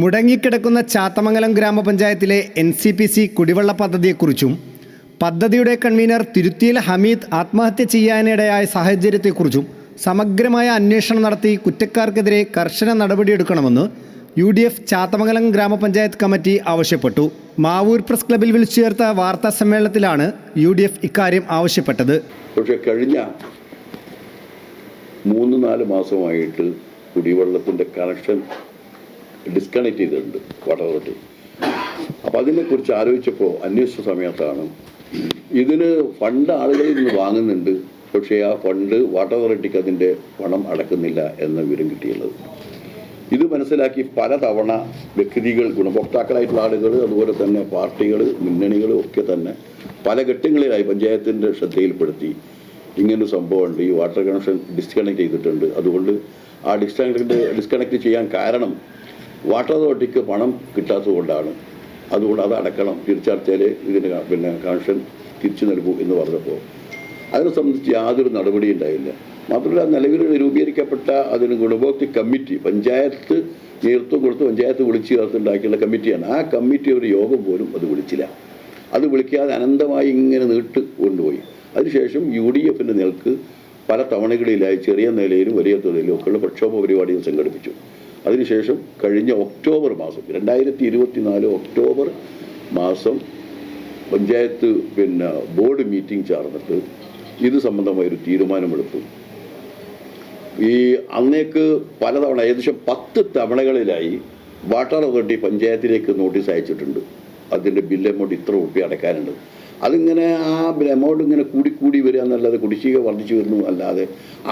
മുടങ്ങിക്കിടക്കുന്ന ചാത്തമംഗലം ഗ്രാമപഞ്ചായത്തിലെ N C P C കുടിവെള്ള പദ്ധതിയെക്കുറിച്ചും പദ്ധതിയുടെ കൺവീനർ തിരുത്തിയിൽ ഹമീദ് ആത്മഹത്യ ചെയ്യാനിടയായ സാഹചര്യത്തെക്കുറിച്ചും സമഗ്രമായ അന്വേഷണം നടത്തി കുറ്റക്കാർക്കെതിരെ കർശന നടപടിയെടുക്കണമെന്ന് യു ഡി എഫ് ചാത്തമംഗലം ഗ്രാമപഞ്ചായത്ത് കമ്മിറ്റി ആവശ്യപ്പെട്ടു. മാവൂർ പ്രസ് ക്ലബിൽ വിളിച്ചു ചേർത്ത വാർത്താ സമ്മേളനത്തിലാണ് യു ഡി എഫ് ഇക്കാര്യം ആവശ്യപ്പെട്ടത്. പക്ഷേ കഴിഞ്ഞ മൂന്ന് നാല് മാസമായിട്ട് കുടിവെള്ളത്തിന്റെ കണക്ഷൻ ഡിസ്കണക്ട് ചെയ്തിട്ടുണ്ട് വാട്ടർ അതോറിറ്റി അപ്പോൾ അതിനെക്കുറിച്ച് ആലോചിച്ചപ്പോൾ അന്വേഷിച്ച സമയത്താണ് ഇതിന് ഫണ്ട് ആളുകളിൽ നിന്ന് വാങ്ങുന്നുണ്ട് പക്ഷേ ആ ഫണ്ട് വാട്ടർ അതോറിറ്റിക്ക് അതിന്റെ പണം അടക്കുന്നില്ല എന്ന വിവരം കിട്ടിയുള്ളത്. ഇത് മനസ്സിലാക്കി പലതവണ വ്യക്തികൾ ഗുണഭോക്താക്കളായിട്ടുള്ള ആളുകൾ അതുപോലെ തന്നെ പാർട്ടികൾ മുന്നണികൾ ഒക്കെ തന്നെ പല ഘട്ടങ്ങളിലായി പഞ്ചായത്തിന്റെ ശ്രദ്ധയിൽപ്പെടുത്തി ഇങ്ങനൊരു സംഭവമുണ്ട്. ഈ വാട്ടർ കണക്ഷൻ ഡിസ്കണക്ട് ചെയ്തിട്ടുണ്ട്. അതുകൊണ്ട് ആ ഡിസ്കണക്ട് ഡിസ്കണക്ട് ചെയ്യാൻ കാരണം വാട്ടർ അതോറിറ്റിക്ക് പണം കിട്ടാത്തത് കൊണ്ടാണ് അതുകൊണ്ട് അത് അടക്കണം. തിരിച്ചടച്ചാൽ ഇതിന് പിന്നെ കണക്ഷൻ തിരിച്ചു നൽകൂ എന്ന് പറഞ്ഞപ്പോൾ അതിനെ സംബന്ധിച്ച് യാതൊരു നടപടിയും ഉണ്ടായില്ല. മാത്രമല്ല നിലവിൽ രൂപീകരിക്കപ്പെട്ട അതിന് ഗുണഭോക്തൃ കമ്മിറ്റി പഞ്ചായത്ത് നേതൃത്വം കൊടുത്ത് പഞ്ചായത്ത് വിളിച്ചു ചേർത്തുണ്ടാക്കിയുള്ള കമ്മിറ്റിയാണ്. ആ കമ്മിറ്റി ഒരു യോഗം പോലും അത് വിളിച്ചില്ല. അത് വിളിക്കാതെ അനന്തമായി ഇങ്ങനെ നീട്ട് കൊണ്ടുപോയി. അതിനുശേഷം യു ഡി എഫിന്റെ നിലയ്ക്ക് പല തവണകളിലായി ചെറിയ നിലയിലും വലിയ തോതിലും ഒക്കെയുള്ള പ്രക്ഷോഭ പരിപാടികൾ സംഘടിപ്പിച്ചു. അതിനുശേഷം കഴിഞ്ഞ ഒക്ടോബർ മാസം രണ്ടായിരത്തി ഇരുപത്തിനാല് ഒക്ടോബർ മാസം പഞ്ചായത്ത് പിന്നെ ബോർഡ് മീറ്റിംഗ് ചേർന്നിട്ട് ഇത് സംബന്ധമായൊരു തീരുമാനമെടുത്തു. ഈ അന്നേക്ക് പലതവണ ഏകദേശം പത്ത് തവണകളിലായി വാട്ടർ അതോറിറ്റി പഞ്ചായത്തിലേക്ക് നോട്ടീസ് അയച്ചിട്ടുണ്ട്. അതിന്റെ ബില്ല് എമൗണ്ട് ഇത്ര ഉറുപ്പ്യ അടയ്ക്കാനുണ്ട്. അതിങ്ങനെ ആ എമൗണ്ട് ഇങ്ങനെ കൂടി കൂടി വരിക എന്നല്ലാതെ കുടിശ്ശിക വർദ്ധിച്ചു വരുന്നു അല്ലാതെ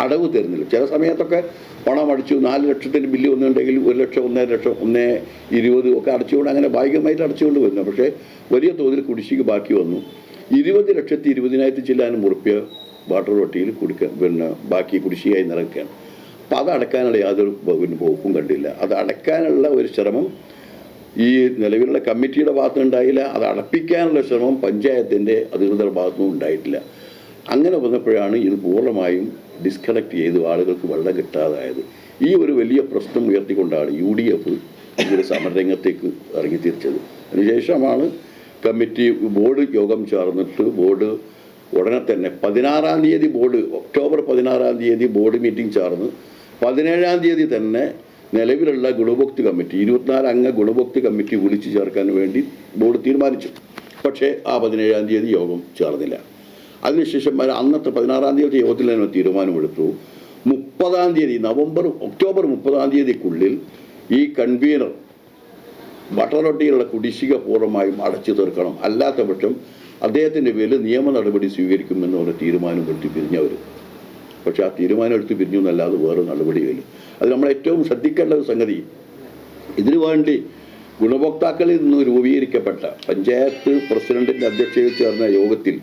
അടവ് തരുന്നില്ല. ചില സമയത്തൊക്കെ പണം അടിച്ചു നാല് ലക്ഷത്തിന്റെ ബില്ല് വന്നിട്ടുണ്ടെങ്കിൽ ഒരു ലക്ഷം ഒന്നര ലക്ഷം ഒന്നേ ഇരുപത് ഒക്കെ അടച്ചുകൊണ്ട് അങ്ങനെ ഭാഗികമായിട്ട് അടച്ചുകൊണ്ട് വരുന്നു. പക്ഷേ വലിയ തോതിൽ കുടിശ്ശിക ബാക്കി വന്നു. ഇരുപത് ലക്ഷത്തി ഇരുപതിനായിരത്തി ചില്ലാനും ഉറുപ്പ്യ വാട്ടർ വട്ടിയിൽ കൊടുക്കുക പിന്നെ ബാക്കി കുടിശ്ശികയായി നിറക്കുകയാണ് അപ്പോൾ അത് അടക്കാനുള്ള യാതൊരു പിന്നെ വകുപ്പും കണ്ടില്ല. അത് അടക്കാനുള്ള ഒരു ശ്രമം ഈ നിലവിലുള്ള കമ്മിറ്റിയുടെ ഭാഗത്തും ഉണ്ടായില്ല. അത് അടപ്പിക്കാനുള്ള ശ്രമം പഞ്ചായത്തിന്റെ അധികൃതരുടെ ഭാഗത്തുനിന്നും ഉണ്ടായിട്ടില്ല. അങ്ങനെ വന്നപ്പോഴാണ് ഇത് പൂർണമായും ഡിസ്കണക്ട് ചെയ്ത് ആളുകൾക്ക് വെള്ളം കിട്ടാതായത്. ഈ ഒരു വലിയ പ്രശ്നം ഉയർത്തിക്കൊണ്ടാണ് യു ഡി എഫ് ഇതിന്റെ സമരരംഗത്തേക്ക് ഇറങ്ങി തിരിച്ചത് അതിനുശേഷമാണ് കമ്മിറ്റി ബോർഡ് യോഗം ചേർന്നിട്ട് ബോർഡ് ഉടനെ തന്നെ പതിനാറാം തീയതി ബോർഡ് ഒക്ടോബർ പതിനാറാം തീയതി ബോർഡ് മീറ്റിംഗ് ചേർന്ന് പതിനേഴാം തീയതി തന്നെ നിലവിലുള്ള ഗുണഭോക്തൃ കമ്മിറ്റി ഇരുപത്തിനാല് അംഗ ഗുണഭോക്തൃ കമ്മിറ്റി വിളിച്ചു ചേർക്കാൻ വേണ്ടി ബോർഡ് തീരുമാനിച്ചു. പക്ഷേ ആ പതിനേഴാം തീയതി യോഗം ചേർന്നില്ല. അതിനുശേഷം അന്നത്തെ പതിനാറാം തീയതി യോഗത്തിൽ തന്നെ തീരുമാനമെടുത്തു. മുപ്പതാം തീയതി നവംബർ ഒക്ടോബർ മുപ്പതാം തീയതിക്കുള്ളിൽ ഈ കൺവീനർ ബട്ടറൊട്ടിയിലുള്ള കുടിശ്ശിക പൂർണമായും അടച്ചു തീർക്കണം. അല്ലാത്ത പക്ഷം അദ്ദേഹത്തിന്റെ പേരിൽ നിയമ നടപടി സ്വീകരിക്കുമെന്ന് ഒരു തീരുമാനം എടുത്ത് പിരിഞ്ഞവർ പക്ഷെ ആ തീരുമാനം എടുത്ത് പിരിഞ്ഞു എന്നല്ലാതെ വേറെ നടപടിയില്ല അത് നമ്മൾ ഏറ്റവും ശ്രദ്ധിക്കേണ്ട ഒരു സംഗതി. ഇതിനു വേണ്ടി ഗുണഭോക്താക്കളിൽ നിന്ന് രൂപീകരിക്കപ്പെട്ട പഞ്ചായത്ത് പ്രസിഡന്റിന്റെ അധ്യക്ഷതയിൽ ചേർന്ന യോഗത്തിൽ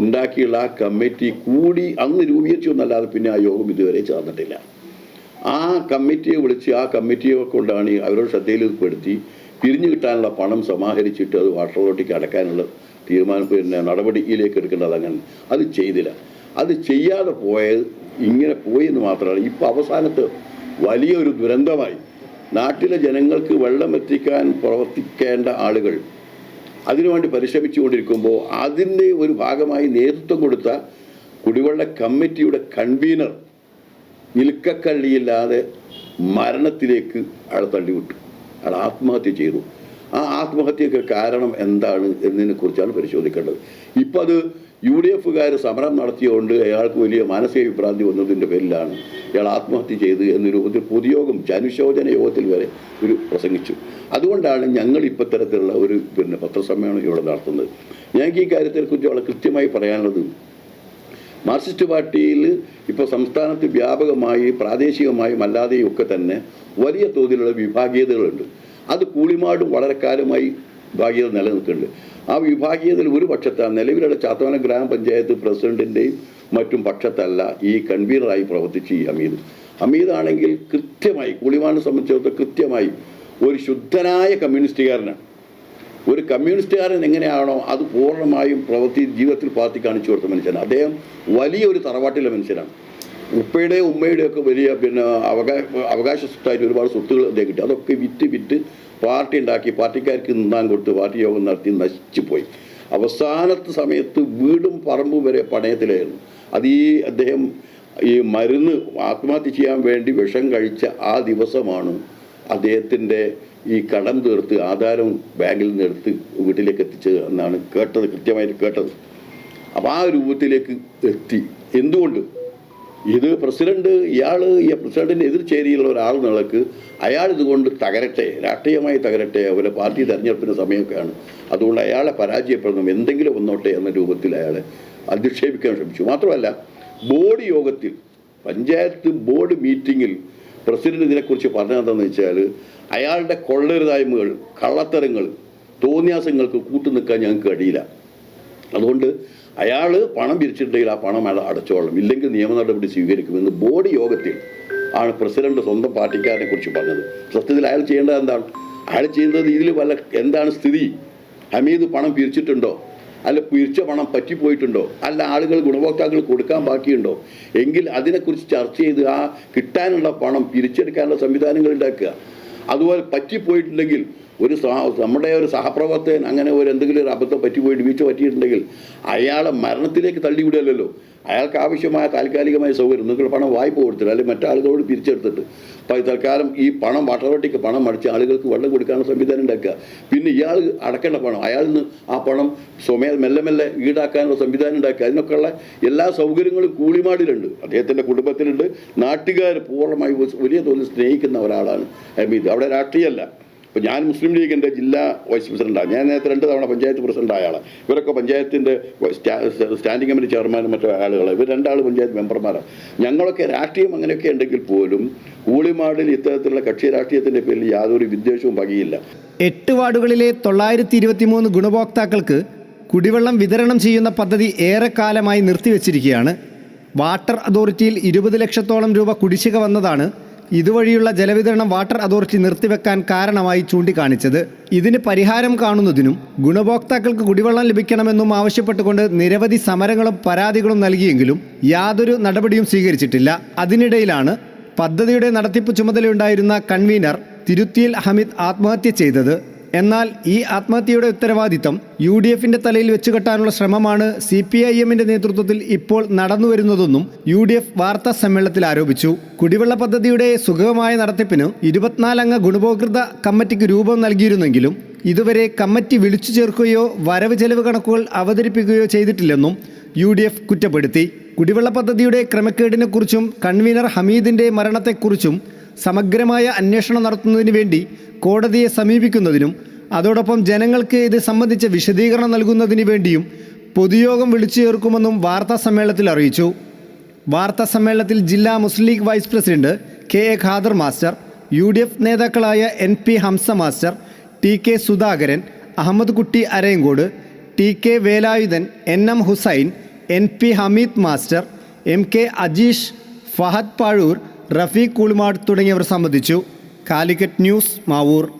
ഉണ്ടാക്കിയുള്ള ആ കമ്മിറ്റി കൂടി അന്ന് രൂപീകരിച്ചു എന്നല്ലാതെ പിന്നെ ആ യോഗം ഇതുവരെ ചേർന്നിട്ടില്ല. ആ കമ്മിറ്റിയെ വിളിച്ച് ആ കമ്മിറ്റിയെ കൊണ്ടാണ് അവരുടെ ശ്രദ്ധയിൽ പെടുത്തി പിരിഞ്ഞു കിട്ടാനുള്ള പണം സമാഹരിച്ചിട്ട് അത് വാട്ടർ അതോറിറ്റിക്ക് അടക്കാനുള്ള തീരുമാനം പിന്നെ നടപടിയിലേക്ക് എടുക്കേണ്ടത് അങ്ങനെ. അത് ചെയ്തില്ല. അത് ചെയ്യാതെ പോയത് ഇങ്ങനെ പോയി എന്ന് മാത്രമല്ല ഇപ്പം അവസാനത്ത് വലിയൊരു ദുരന്തമായി. നാട്ടിലെ ജനങ്ങൾക്ക് വെള്ളം എത്തിക്കാൻ പ്രവർത്തിക്കേണ്ട ആളുകൾ അതിനുവേണ്ടി പരിശ്രമിച്ചുകൊണ്ടിരിക്കുമ്പോൾ അതിന്റെ ഒരു ഭാഗമായി നേതൃത്വം കൊടുത്ത കുടിവെള്ള കമ്മിറ്റിയുടെ കൺവീനർ നിൽക്കക്കള്ളിയില്ലാതെ മരണത്തിലേക്ക് അയാൾ തള്ളിവിട്ടു. അയാൾ ആത്മഹത്യ ചെയ്തു. ആ ആത്മഹത്യക്ക് കാരണം എന്താണ് എന്നതിനെ കുറിച്ചാണ് പരിശോധിക്കേണ്ടത്. ഇപ്പം അത് യു ഡി എഫുകാർ സമരം നടത്തിയതുകൊണ്ട് അയാൾക്ക് വലിയ മാനസിക വിഭ്രാന്തി വന്നതിന്റെ പേരിലാണ് ഇയാൾ ആത്മഹത്യ ചെയ്ത് എന്ന രൂപത്തിൽ പൊതുയോഗം ജനുശോചന യോഗത്തിൽ വരെ ഒരു പ്രസംഗിച്ചു. അതുകൊണ്ടാണ് ഞങ്ങൾ ഇപ്പോൾ ഇത്തരത്തിലുള്ള ഒരു പിന്നെ പത്രസമ്മേളനം ഇവിടെ നടത്തുന്നത്. ഞങ്ങൾക്ക് ഈ കാര്യത്തെക്കുറിച്ച് വളരെ കൃത്യമായി പറയാനുള്ളത് മാർക്സിസ്റ്റ് പാർട്ടിയിൽ ഇപ്പോൾ സംസ്ഥാനത്ത് വ്യാപകമായി പ്രാദേശികമായും അല്ലാതെയും ഒക്കെ തന്നെ വലിയ തോതിലുള്ള വിഭാഗീയതകളുണ്ട്. അത് കൂളിമാടും വളരെ കാലമായി വിഭാഗീയത നിലനിൽക്കുന്നുണ്ട്. ആ വിഭാഗീയതയിൽ ഒരു പക്ഷത്താണ് നിലവിലുള്ള ചാത്തവന ഗ്രാമപഞ്ചായത്ത് പ്രസിഡന്റിന്റെയും മറ്റും പക്ഷത്തല്ല ഈ കൺവീനറായി പ്രവർത്തിച്ച് ഈ അമീദ്. അമീദാണെങ്കിൽ കൃത്യമായി കൂളിമാടിനെ സംബന്ധിച്ചിടത്തോളം കൃത്യമായി ഒരു ശുദ്ധനായ കമ്മ്യൂണിസ്റ്റുകാരനാണ്. ഒരു കമ്മ്യൂണിസ്റ്റുകാരൻ എങ്ങനെയാണോ അത് പൂർണമായും പ്രവൃത്തി ജീവിതത്തിൽ പാർട്ടി കാണിച്ചു കൊടുത്ത മനുഷ്യനാണ്. അദ്ദേഹം വലിയൊരു തറവാട്ടിലെ മനുഷ്യനാണ്. ഉപ്പയുടെയും ഉമ്മയുടെയും ഒക്കെ വലിയ പിന്നെ അവകാശ അവകാശ സ്വത്തായിട്ട് ഒരുപാട് സ്വത്തുകൾ അദ്ദേഹം കിട്ടി. അതൊക്കെ വിറ്റ് വിറ്റ് പാർട്ടി ഉണ്ടാക്കി പാർട്ടിക്കാർക്ക് നിന്നാൻ കൊടുത്ത് പാർട്ടി യോഗം നടത്തി നശിച്ചു പോയി. അവസാനത്തെ സമയത്ത് വീടും പറമ്പും വരെ പണയത്തിലായിരുന്നു. അത് ഈ അദ്ദേഹം ഈ മരുന്ന് ആത്മഹത്യ ചെയ്യാൻ വേണ്ടി വിഷം കഴിച്ച ആ ദിവസമാണ് അദ്ദേഹത്തിന്റെ ഈ കടം തീർത്ത് ആധാരം ബാങ്കിൽ നിന്ന് എടുത്ത് വീട്ടിലേക്ക് എത്തിച്ചത് എന്നാണ് കേട്ടത് കൃത്യമായിട്ട് കേട്ടത്. അപ്പോൾ ആ രൂപത്തിലേക്ക് എത്തി. എന്തുകൊണ്ട്? ഇത് പ്രസിഡന്റ് ഇയാൾ ഈ പ്രസിഡന്റിന് എതിർ ചേരിയുള്ള ഒരാൾ നിലയ്ക്ക് അയാൾ ഇതുകൊണ്ട് തകരട്ടെ രാഷ്ട്രീയമായി തകരട്ടെ അവരെ പാർട്ടി തെരഞ്ഞെടുപ്പിന്റെ സമയമൊക്കെയാണ്. അതുകൊണ്ട് അയാളെ പരാജയപ്പെടണം എന്തെങ്കിലും ഒന്നോട്ടെ എന്ന രൂപത്തിൽ അയാളെ അധിക്ഷേപിക്കാൻ ശ്രമിച്ചു. മാത്രമല്ല ബോർഡ് യോഗത്തിൽ പഞ്ചായത്ത് ബോർഡ് മീറ്റിങ്ങിൽ പ്രസിഡന്റ് ഇതിനെക്കുറിച്ച് പറഞ്ഞതെന്ന് വെച്ചാൽ അയാളുടെ കൊള്ളരുതായ്മകൾ കള്ളത്തരങ്ങൾ തോന്നിയാസങ്ങൾക്ക് കൂട്ടുനിൽക്കാൻ ഞങ്ങൾക്ക് കഴിയില്ല. അതുകൊണ്ട് അയാൾ പണം പിരിച്ചിട്ടുണ്ടെങ്കിൽ ആ പണം അയാൾ അടച്ചോളണം ഇല്ലെങ്കിൽ നിയമ നടപടി സ്വീകരിക്കുമെന്ന് ബോർഡ് യോഗത്തിൽ ആണ് പ്രസിഡന്റ് സ്വന്തം പാർട്ടിക്കാരനെ കുറിച്ച് പറഞ്ഞത്. സത്യത്തിൽ അയാൾ ചെയ്യേണ്ടത് എന്താണ്? അയാൾ ചെയ്യുന്നത് ഇതിൽ വല്ല എന്താണ് സ്ഥിതി? ഹമീദ് പണം പിരിച്ചിട്ടുണ്ടോ? അല്ല പിരിച്ച പണം പറ്റിപ്പോയിട്ടുണ്ടോ? അല്ല ആളുകൾ ഗുണഭോക്താക്കൾ കൊടുക്കാൻ ബാക്കിയുണ്ടോ? എങ്കിൽ അതിനെക്കുറിച്ച് ചർച്ച ചെയ്ത് ആ കിട്ടാനുള്ള പണം പിരിച്ചെടുക്കാനുള്ള സംവിധാനങ്ങൾ ഉണ്ടാക്കുക. അതുപോലെ പറ്റിപ്പോയിട്ടുണ്ടെങ്കിൽ ഒരു നമ്മുടെ ഒരു സഹപ്രവർത്തകൻ അങ്ങനെ ഒരു എന്തെങ്കിലും ഒരു അബദ്ധം പറ്റിപ്പോയിട്ട് വീഴ്ച പറ്റിയിട്ടുണ്ടെങ്കിൽ അയാളെ മരണത്തിലേക്ക് തള്ളിവിടുകയല്ലോ അയാൾക്ക് ആവശ്യമായ താൽക്കാലികമായ സൗകര്യം നിങ്ങൾ പണം വായ്പ കൊടുത്തിട്ട് അല്ലെങ്കിൽ മറ്റാളുകളോട് പിരിച്ചെടുത്തിട്ട് അപ്പോൾ തൽക്കാലം ഈ പണം വട്ടവട്ടിക്ക് പണം അടിച്ച് ആളുകൾക്ക് വെള്ളം കൊടുക്കാനുള്ള സംവിധാനം ഉണ്ടാക്കുക. പിന്നെ ഇയാൾ അടക്കേണ്ട പണം അയാളിൽ നിന്ന് ആ പണം സ്വമേ മെല്ലെ മെല്ലെ ഈടാക്കാനുള്ള സംവിധാനം ഉണ്ടാക്കുക. അതിനൊക്കെയുള്ള എല്ലാ സൗകര്യങ്ങളും കൂളിമാടിലുണ്ട്. അദ്ദേഹത്തിന്റെ കുടുംബത്തിലുണ്ട്. നാട്ടുകാർ പൂർണമായി വലിയ തോതിൽ സ്നേഹിക്കുന്ന ഒരാളാണ് ഹമീദ്. അവിടെ രാഷ്ട്രീയമല്ല ഇപ്പോൾ ഞാൻ മുസ്ലിം ലീഗിന്റെ ജില്ലാ വൈസ് പ്രസിഡന്റാണ് ഞാൻ നേരത്തെ രണ്ട് തവണ പഞ്ചായത്ത് പ്രസിഡന്റ് ആയ ആളാണ് ഇവരൊക്കെ പഞ്ചായത്തിന്റെ സ്റ്റാൻഡിംഗ് കമ്മിറ്റി ചെയർമാനും മറ്റു ആളുകൾ ഇവർ രണ്ടാൾ പഞ്ചായത്ത് മെമ്പർമാരാണ് ഞങ്ങളൊക്കെ രാഷ്ട്രീയം അങ്ങനെയൊക്കെ ഉണ്ടെങ്കിൽ പോലും കൂളിമാടിൽ ഇത്തരത്തിലുള്ള കക്ഷി രാഷ്ട്രീയത്തിന്റെ പേരിൽ യാതൊരു വിദ്വേഷവും പകയില്ല. എട്ട് വാർഡുകളിലെ തൊള്ളായിരത്തി ഇരുപത്തിമൂന്ന് ഗുണഭോക്താക്കൾക്ക് കുടിവെള്ളം വിതരണം ചെയ്യുന്ന പദ്ധതി ഏറെക്കാലമായി നിർത്തിവെച്ചിരിക്കുകയാണ്. വാട്ടർ അതോറിറ്റിയിൽ ഇരുപത് ലക്ഷത്തോളം രൂപ കുടിശ്ശിക വന്നതാണ് ഇതുവഴിയുള്ള ജലവിതരണം വാട്ടർ അതോറിറ്റി നിർത്തിവെക്കാൻ കാരണമായി ചൂണ്ടിക്കാണിച്ചത്. ഇതിന് പരിഹാരം കാണുന്നതിനും ഗുണഭോക്താക്കൾക്ക് കുടിവെള്ളം ലഭിക്കണമെന്നും ആവശ്യപ്പെട്ടുകൊണ്ട് നിരവധി സമരങ്ങളും പരാതികളും നൽകിയെങ്കിലും യാതൊരു നടപടിയും സ്വീകരിച്ചിട്ടില്ല. അതിനിടയിലാണ് പദ്ധതിയുടെ നടത്തിപ്പ് ചുമതലയുണ്ടായിരുന്ന കൺവീനർ തിരുത്തിയിൽ അഹമ്മദ് ആത്മഹത്യ ചെയ്തത്. എന്നാൽ ഈ ആത്മഹത്യയുടെ ഉത്തരവാദിത്തം യു ഡി എഫിന്റെ തലയിൽ വെച്ചുകെട്ടാനുള്ള ശ്രമമാണ് സി പി ഐ എമ്മിന്റെ നേതൃത്വത്തിൽ ഇപ്പോൾ നടന്നുവരുന്നതെന്നും യു ഡി എഫ് വാർത്താ സമ്മേളനത്തിൽ ആരോപിച്ചു. കുടിവെള്ള പദ്ധതിയുടെ സുഗമമായ നടത്തിപ്പിന് ഇരുപത്തിനാലംഗ ഗുണഭോക്തൃ കമ്മിറ്റിക്ക് രൂപം നൽകിയിരുന്നെങ്കിലും ഇതുവരെ കമ്മിറ്റി വിളിച്ചു ചേർക്കുകയോ വരവ് ചെലവ് കണക്കുകൾ അവതരിപ്പിക്കുകയോ ചെയ്തിട്ടില്ലെന്നും യു ഡി എഫ് കുറ്റപ്പെടുത്തി. കുടിവെള്ള പദ്ധതിയുടെ ക്രമക്കേടിനെക്കുറിച്ചും കൺവീനർ ഹമീദിന്റെ മരണത്തെക്കുറിച്ചും സമഗ്രമായ അന്വേഷണം നടത്തുന്നതിന് വേണ്ടി കോടതിയെ സമീപിക്കുന്നതിനും അതോടൊപ്പം ജനങ്ങൾക്ക് ഇത് സംബന്ധിച്ച വിശദീകരണം നൽകുന്നതിന് വേണ്ടിയും പൊതുയോഗം വിളിച്ചു ചേർക്കുമെന്നും വാർത്താ സമ്മേളനത്തിൽ അറിയിച്ചു. വാർത്താ സമ്മേളനത്തിൽ ജില്ലാ Muslim League vice president K A Khader master U D F നേതാക്കളായ N P Hamza master T K Sudhakaran Ahammed Kutty Arayankode T K Velayudhan N M Hussain N P Hameed master M K Ajeesh Fahad Pazhoor Rafeeq Koolumad തുടങ്ങിയവർ സംബന്ധിച്ചു. Calicut news Mavoor.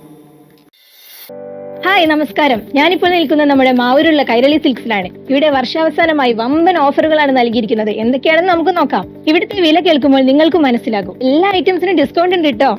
Hi നമസ്കാരം. ഞാനിപ്പോൾ നിൽക്കുന്നത് നമ്മുടെ മാവൂരുള്ള കൈരളി സിൽക്സിലാണ്. ഇവിടെ വർഷാവസാനമായി വമ്പൻ ഓഫറുകളാണ് നൽകിയിരിക്കുന്നത്. എന്തൊക്കെയാണെന്ന് നമുക്ക് നോക്കാം. ഇവിടുത്തെ വില കേൾക്കുമ്പോൾ നിങ്ങൾക്കും മനസ്സിലാകും. എല്ലാ ഐറ്റംസിനും ഡിസ്കൗണ്ട് ഉണ്ട് കേട്ടോ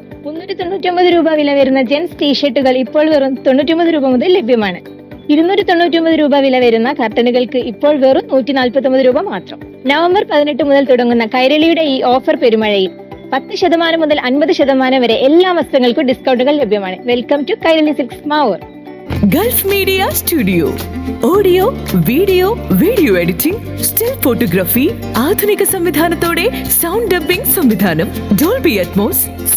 മുന്നൂറ്റി തൊണ്ണൂറ്റി രൂപ വില വരുന്ന ജെൻസ് ടീഷർട്ടുകൾ ഇപ്പോൾ വെറും തൊണ്ണൂറ്റി രൂപ മുതൽ ലഭ്യമാണ്. ഇരുന്നൂറ്റി തൊണ്ണൂറ്റി ഒമ്പത് രൂപ വില വരുന്ന കർട്ടനുകൾക്ക് ഇപ്പോൾ വെറും നൂറ്റി നാൽപ്പത്തി ഒമ്പത് രൂപ മാത്രം. നവംബർ പതിനെട്ട് മുതൽ തുടങ്ങുന്ന കൈരളിയുടെ ഈ ഓഫർ പെരുമഴയിൽ പത്ത് ശതമാനം മുതൽ അൻപത് ശതമാനം വരെ എല്ലാ വസ്ത്രങ്ങൾക്കും ഡിസ്കൗണ്ടുകൾ ലഭ്യമാണ്. Welcome to Kairali six Mavoor. Gulf media studio. Audio video video editing still photography ആധുനിക സംവിധാനത്തോടെ സൗണ്ട് ഡബ്ബിംഗ് സംവിധാനം Dolby Atmos